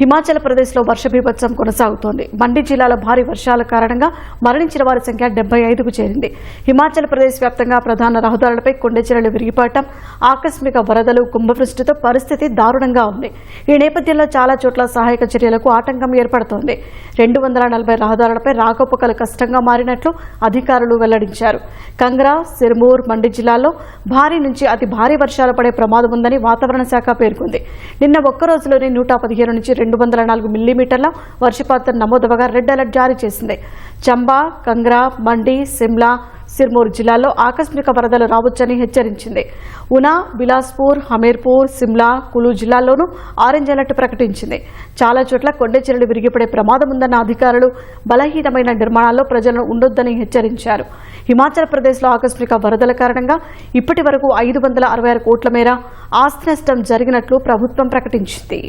హిమాచల్ ప్రదేశ్లో వర్ష బీభత్సం కొనసాగుతోంది. మండి జిల్లాలో భారీ వర్షాల కారణంగా మరణించిన వారి సంఖ్య డెబ్బై ఐదుకు చేరింది. హిమాచల్ ప్రదేశ్ వ్యాప్తంగా ప్రధాన రహదారులపై కొండచెరలు విరిగిపడటం ఆకస్మిక వరదలు కుంభవృష్టితో పరిస్థితి దారుణంగా ఉంది. ఈ నేపథ్యంలో చాలా చోట్ల సహాయక చర్యలకు ఆటంకం ఏర్పడుతోంది. రెండు వందల నలభై రహదారులపై రాకపోకలు కష్టంగా మారినట్లు అధికారులు వెల్లడించారు. కంగ్రా సిర్మూర్ మండి జిల్లాల్లో భారీ నుంచి అతి భారీ వర్షాలు పడే ప్రమాదం ఉందని వాతావరణ శాఖ పేర్కొంది. నిన్న ఒక్క రోజులోనే నూట పదిహేను నుంచి రెండు వందల నాలుగు మిల్లీమీటర్ల వర్షపాతం నమోదవగా రెడ్ అలర్ట్ జారీ చేసింది. చంబా కంగ్రా మండి సిమ్లా సిర్మూర్ జిల్లాల్లో ఆకస్మిక వరదలు రావచ్చని హెచ్చరించింది. ఉనా బిలాస్పూర్ హమీర్పూర్ సిమ్లా కులు జిల్లాల్లోనూ ఆరెంజ్ అలర్ట్ ప్రకటించింది. చాలా చోట్ల కొండచెరలు విరిగిపడే ప్రమాదం ఉందన్న అధికారులు బలహీనమైన నిర్మాణాల్లో ప్రజలను ఉండొద్దని హెచ్చరించారు. హిమాచల్ ప్రదేశ్లో ఆకస్మిక వరదల కారణంగా ఇప్పటి వరకు ఐదు వందల అరవై ఆరు కోట్ల మేర ఆస్తి నష్టం జరిగినట్లు ప్రభుత్వం ప్రకటించింది.